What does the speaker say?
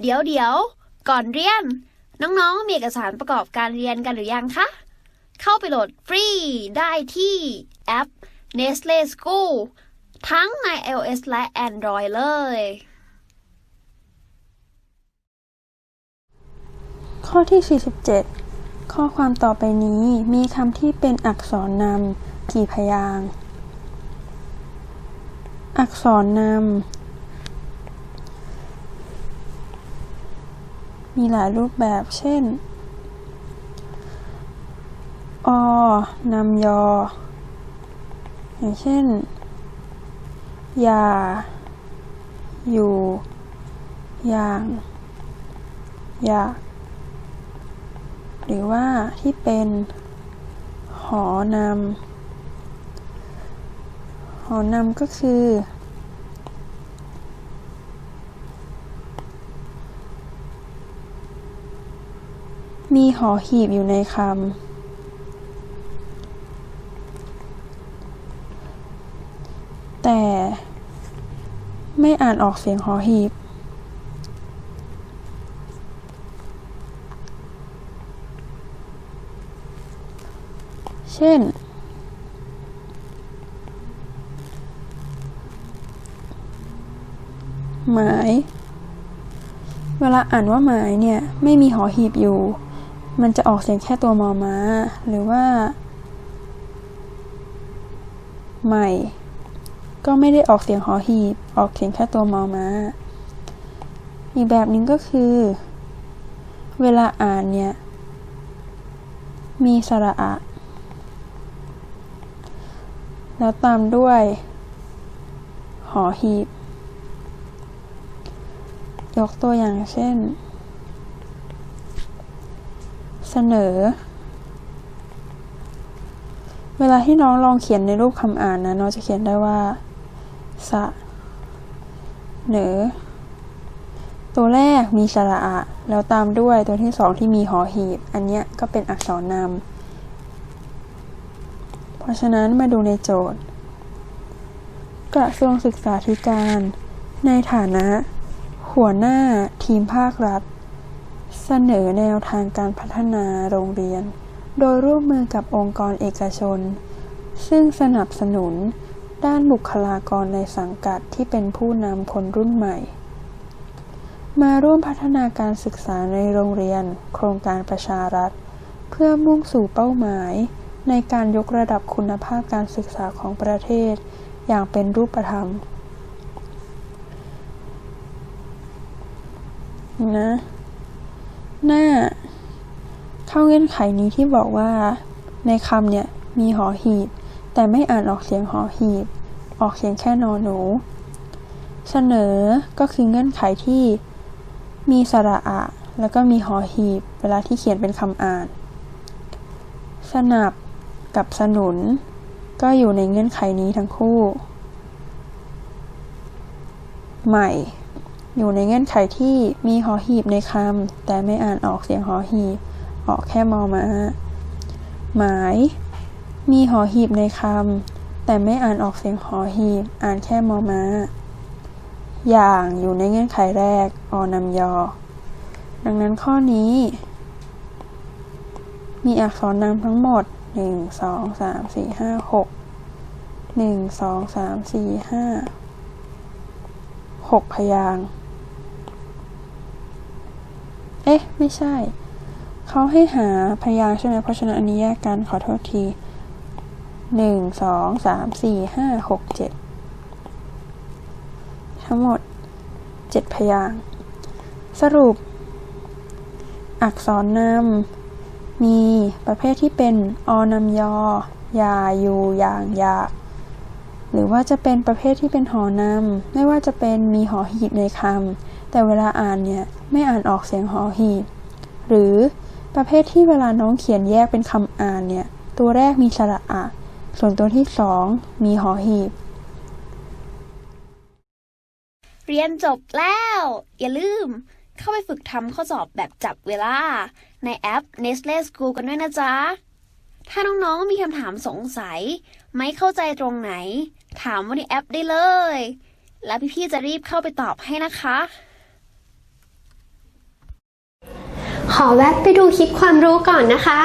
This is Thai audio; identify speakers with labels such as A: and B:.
A: เดี๋ยวเดี๋ยวก่อนเรียน น้องๆ มีเอกสารประกอบการเรียนกันหรือยังคะ เข้าไปโหลดฟรีได้ที่แอป Nestle School ทั้งใน iOS และ Android เลย
B: ข้อที่ 47 ข้อความต่อไปนี้มีคำที่เป็นอักษรนำกี่พยาง อักษรนำ มีหลายรูปแบบ เช่น อนำยอ อย่างเช่น อย่า อยู่ อย่าง อยาก หรือว่าที่เป็น หอนำ หอนำก็คือ มีหอหีบอยู่ในคำ แต่ ไม่อ่านออกเสียงหอหีบ เช่น หมาย เวลาอ่านว่าหมายเนี่ย ไม่มีหอหีบอยู่ มันจะออกเสียงแค่ตัวมอม้า หรือว่า ใหม่ ก็ไม่ได้ออกเสียงหอหีบ ออกเสียงแค่ตัวมอม้า อีกแบบหนึงก็คือ เวลาอ่านเนี่ย มีสระอะ แล้วตามด้วย หอหีบ ยกตัวอย่างเช่น เสนอ เวลาที่น้องลองเขียนในรูปคำอ่านนะ น้องจะเขียนได้ว่า สะเหนอตัวแรกมีสระอะ แล้วตามด้วยตัวที่สองที่มีหอหีบ อันเนี้ยก็เป็นอักษรนำ เพราะฉะนั้นมาดูในโจทย์ กระทรวงศึกษาธิการ ในฐานะ หัวหน้าทีมภาครัฐ เสนอแนวทางการพัฒนาโรงเรียน โดยร่วมมือกับองค์กรเอกชน ซึ่งสนับสนุนด้านบุคลากรในสังกัดที่เป็นผู้นำคนรุ่นใหม่ มาร่วมพัฒนาการศึกษาในโรงเรียน โครงการประชารัฐ เพื่อมุ่งสู่เป้าหมาย ในการยกระดับคุณภาพการศึกษาของประเทศ อย่างเป็นรูปธรรมนะ หน้า เข้าเงื่อนไขนี้ที่บอกว่า ในคำเนี่ยมีหอหีบ แต่ไม่อ่านออกเสียงหอหีบ ออกเสียงแค่นอหนู เสนอก็คือเงื่อนไขที่มีสระอะ แล้วก็มีหอหีบ เวลาที่เขียนเป็นคำอ่าน สนับกับสนุน ก็อยู่ในเงื่อนไขนี้ทั้งคู่ ใหม่ อยู่ในเงื่อนไขที่มีหอหีบในคำแต่ไม่อ่านออกเสียงหอหีบ ออกแค่มอม้าหมาย มีหอหีบในคำแต่ไม่อ่านออกเสียงหอหีบ อ่านแค่มอม้าอย่างอยู่ในเงื่อนไขแรก อนำยอ ดังนั้นข้อนี้ มีอักษรนำทั้งหมดหนึ่งสองสามสี่ห้าหกหนึ่งสองสามสี่ห้าหกพยางค์ เอ๊ะ ไม่ใช่ เขาให้หาพยางใช่ไหมเพราะฉะนั้นอันนี้แยกกันขอโทษทีหนึ่งสองสามสี่ห้าหกเจ็ดทั้งหมดเจ็ดพยางสรุป อักษรนำมีประเภทที่เป็นอนำยอยาอยู่อย่างยากหรือว่าจะเป็นประเภทที่เป็นหอนำไม่ว่าจะเป็นมีหอหีบในคำ แต่เวลาอ่านเนี่ยไม่อ่านออกเสียงหอหีบ หรือประเภทที่เวลาน้องเขียนแยกเป็นคำอ่านเนี่ยตัวแรกมีสระอะ ส่วนตัวที่สองมีหอหีบ
A: เรียนจบแล้ว อย่าลืม เข้าไปฝึกทำข้อสอบแบบจับเวลา ในแอป Nestle School กันด้วยนะจ๊ะ ถ้าน้องๆมีคำถามสงสัย ไม่เข้าใจตรงไหน ถามว่าในแอปได้เลย แล้วพี่ๆจะรีบเข้าไปตอบให้นะคะ
C: แวะไปดูคลิปความรู้ก่อนนะคะ